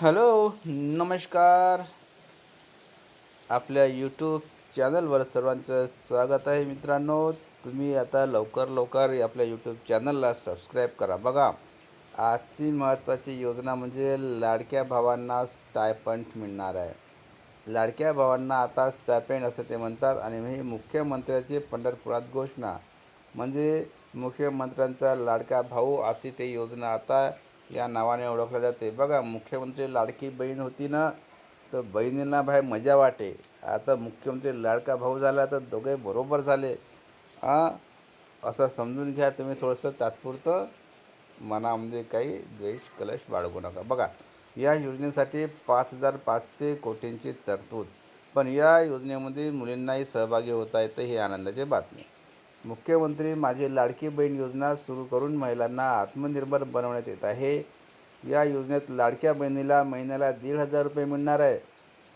Hello नमस्कार. आपल्या YouTube चॅनलवर सर्वांचं स्वागत आहे मित्रांनो. तुम्ही आता लवकर लवकर आपल्या यूट्यूब चॅनलला सबस्क्राईब करा. बघा आजची महत्त्वाची योजना म्हणजे लाडक्या भावांना स्टायपंट मिळणार आहे. लाडक्या भावांना आता स्टायपेंड असं ते म्हणतात आणि ही मुख्यमंत्र्याची पंढरपुरात घोषणा. म्हणजे मुख्यमंत्र्यांचा लाडका भाऊ अशी ते योजना आता या नावाने ओळखलं जाते. बघा मुख्यमंत्री लाडकी बहीण होती ना तर बहिणींना भाई मजा वाटे. आता मुख्यमंत्री लाडका भाऊ झाला तर दोघे बरोबर झाले. हां? असं समजून घ्या तुम्ही थोडंसं तात्पुरतं मनामध्ये काही द्वेष कलश बाळगू नका. बघा या योजनेसाठी पाच हजार पाचशे कोटींची तरतूद. पण या योजनेमध्ये मुलींनाही सहभागी होता येतं ही आनंदाची बातमी. मुख्यमंत्री माझी लाडकी बहीण योजना सुरू करून महिलांना आत्मनिर्भर बनवण्यात येत आहे. या योजनेत लाडक्या बहिणीला महिन्याला दीड हजार रुपये मिळणार आहे.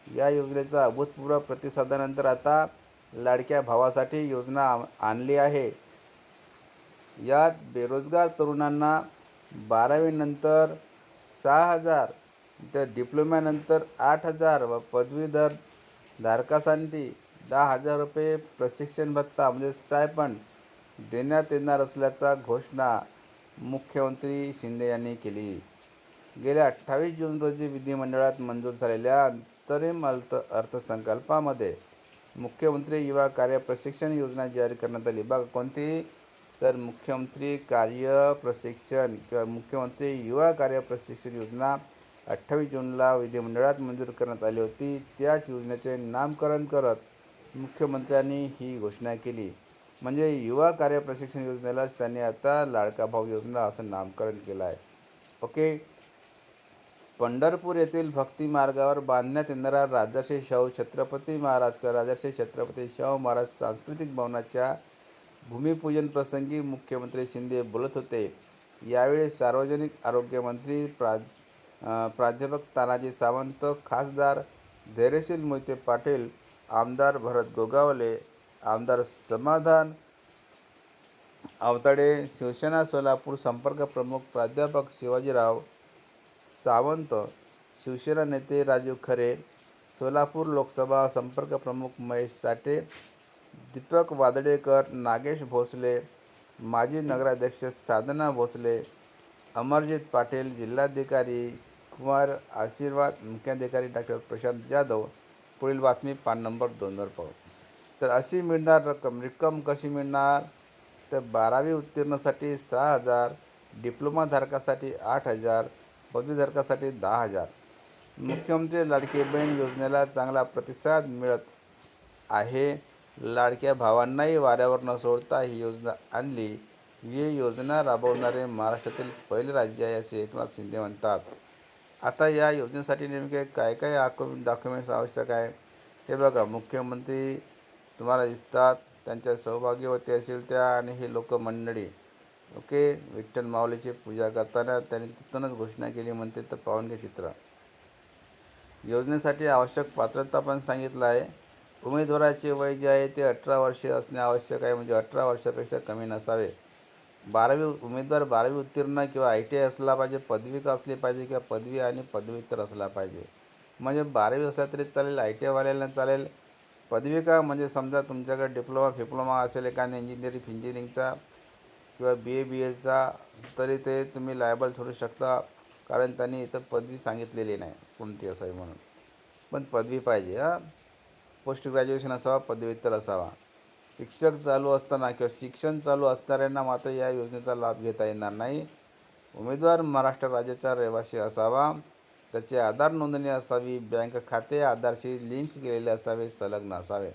या योजनेचा अभूतपूर्व प्रतिसादानंतर आता लाडक्या भावासाठी योजना आणली आहे. यात बेरोजगार तरुणांना बारावीनंतर सहा हजार तर डिप्लोम्यानंतर आठ हजार व पदवीधर धारकासाठी दहा हजार रुपये प्रशिक्षण भत्ता म्हणजे स्टायपंड देण्यात येणार असल्याचा घोषणा मुख्यमंत्री शिंदे यांनी केली. गेल्या अठ्ठावीस जून रोजी विधिमंडळात मंजूर झालेल्या अंतरिम अर्थ अर्थसंकल्पामध्ये मुख्यमंत्री युवा कार्य प्रशिक्षण योजना जारी करण्यात आली. बघा कोणती? तर मुख्यमंत्री कार्य प्रशिक्षण किंवा मुख्यमंत्री युवा कार्य प्रशिक्षण योजना अठ्ठावीस जूनला विधिमंडळात मंजूर करण्यात आली होती. त्याच योजनेचे नामकरण करत मुख्यमंत्र्यांनी ही घोषणा केली. म्हणजे युवा कार्य प्रशिक्षण योजनेलाच त्यांनी आता लाडका भाऊ योजना असं नामकरण केलं आहे ओके? पंढरपूर येथील भक्ती मार्गावर बांधण्यात येणारा राजर्षी शाहू छत्रपती महाराज राजर्षी छत्रपती शाहू महाराज सांस्कृतिक भवनाच्या भूमिपूजन प्रसंगी मुख्यमंत्री शिंदे बोलत होते. यावेळी सार्वजनिक आरोग्यमंत्री प्रा प्राध्यापक तानाजी सावंत खासदार धैर्यशील मोहिते पाटील आमदार भरत गोगावले आमदार समाधान आवताडे शिवसेना सोलापूर संपर्क प्रमुख प्राध्यापक शिवाजीराव सावंत शिवसेना नेते राजू खरे सोलापूर लोकसभा संपर्क प्रमुख महेश साठे दीपक वादडेकर नागेश भोसले माजी नगराध्यक्ष साधना भोसले अमरजित पाटील जिल्हाधिकारी कुमार आशीर्वाद मुख्याधिकारी डॉक्टर प्रशांत जाधव पुढील बातमी पान नंबर दोनवर पाहू. तर अशी मिळणार रक्कम रक्कम कशी मिळणार? तर बारावी उत्तीर्णसाठी सहा हजार डिप्लोमाधारकासाठी आठ हजार पदवीधारकासाठी दहा हजार. मुख्यमंत्री लाडकी बहीण योजनेला चांगला प्रतिसाद मिळत आहे. लाडक्या भावांनाही वाऱ्यावर न सोडता ही योजना आणली. ही योजना राबवणारे महाराष्ट्रातील पहिले राज्य आहे असे एकनाथ शिंदे म्हणतात. आता या योजनेसाठी नेमके काय काय आकु डॉक्युमेंट्स आवश्यक आहे? हे बघा मुख्यमंत्री तुम्हाला दिसतात त्यांच्या सौभाग्यवती असेल त्या आणि हे लोक मंडळी. ओके? विठ्ठल माऊलीची पूजा करताना त्यांनी तिथूनच घोषणा केली म्हणते तर पाहून घे चित्र. योजनेसाठी आवश्यक पात्रता पण सांगितलं आहे. उमेदवाराचे वय जे आहे ते अठरा वर्षे असणे आवश्यक आहे म्हणजे अठरा वर्षापेक्षा कमी नसावे. बारावी उमेदवार बारावी उत्तीर्ण किंवा आय टी आय असला पाहिजे पदविका असली पाहिजे किंवा पदवी आणि पदव्युत्तर असला पाहिजे. म्हणजे बारावी असला तरी चालेल आय टी आयवाल्याला चालेल. पदवी का म्हणजे समजा तुमच्याकडे डिप्लोमा फिप्लोमा असेल एखाद्या इंजिनिअरिंग इंजिनिअरिंगचा किंवा बी ए बी एचा तरी ते तुम्ही लायबल ठरू शकता. कारण त्यांनी इथं पदवी सांगितलेली नाही कोणती असावी म्हणून. पण पदवी पाहिजे हां. पोस्ट ग्रॅज्युएशन असावा पदव्युत्तर असावा. शिक्षक चालू असताना किंवा शिक्षण चालू असणाऱ्यांना मात्र या योजनेचा लाभ घेता येणार नाही. उमेदवार महाराष्ट्र राज्याचा रहिवासी असावा. त्याचे आधार नोंदणी असावी. बँक खाते आधारशी लिंक केलेले असावे संलग्न असावे.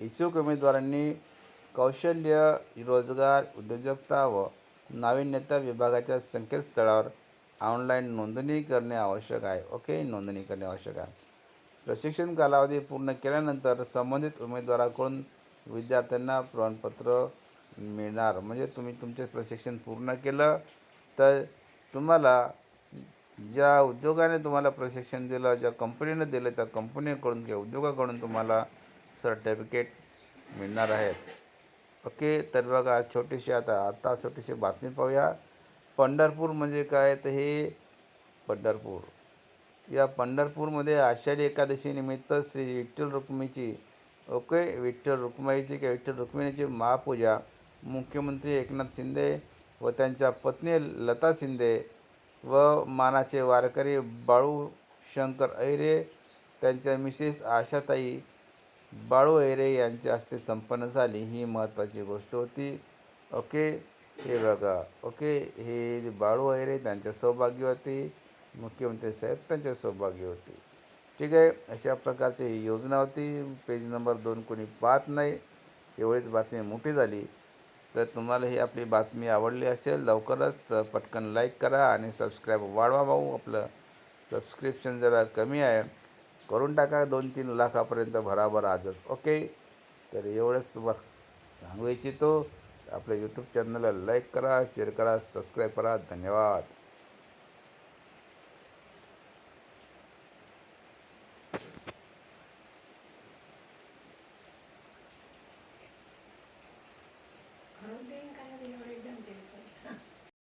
इच्छुक उमेदवारांनी कौशल्य रोजगार उद्योजकता व नाविन्यता विभागाच्या संकेतस्थळावर ऑनलाईन नोंदणी करणे आवश्यक आहे. ओके? नोंदणी करणे आवश्यक आहे. प्रशिक्षण कालावधी पूर्ण केल्यानंतर संबंधित उमेदवाराकडून विद्यार्थ्यांना प्रमाणपत्र मिळणार. म्हणजे तुम्ही तुमचे प्रशिक्षण पूर्ण केलं तर तुम्हाला ज्या उद्योगाने तुम्हाला प्रशिक्षण दिलं ज्या कंपनीने दिलं त्या कंपनीकडून किंवा उद्योगाकडून तुम्हाला सर्टिफिकेट मिळणार आहेत ओके? तर बघा छोटीशी आता आत्ता छोटीशी बातमी पाहूया. पंढरपूर म्हणजे काय? तर हे पंढरपूर. या पंढरपूरमध्ये आषाढी एकादशीनिमित्त श्री विठ्ठल रुक्मिणीची ओके विठ्ठल रुक्माईची किंवा विठ्ठल रुक्मिणीची महापूजा. मुख्यमंत्री एकनाथ शिंदे व त्यांच्या पत्नी लता शिंदे व मानाचे वारकरी बाळू शंकर ऐरे त्यांच्या मिसेस आशाताई बाळू ऐरे यांच्या हस्ते संपन्न झाली. ही महत्त्वाची गोष्ट होती. ओके हे बघा. ओके हे जे बाळू ऐरे त्यांच्या सौभाग्यवती मुख्यमंत्री साहेब त्यांच्या सौभाग्यवती ठीक आहे अशा प्रकारची ही योजना होती. पेज नंबर दोन कोणी पाहत नाही एवढीच बातमी मोठी झाली. तर तुम्हाला ही आपली बातमी आवडली असेल लवकरच तर पटकन लाईक करा आणि सबस्क्राईब वाढवा भाऊ. आपलं सबस्क्रिप्शन जरा कमी आहे. करून टाका दोन तीन लाखापर्यंत भराभर आजच. ओके? तर एवढंच तुम्हाला सांगू इच्छितो. आपल्या यूट्यूब चॅनलला लाईक करा शेअर करा सबस्क्राईब करा. धन्यवाद.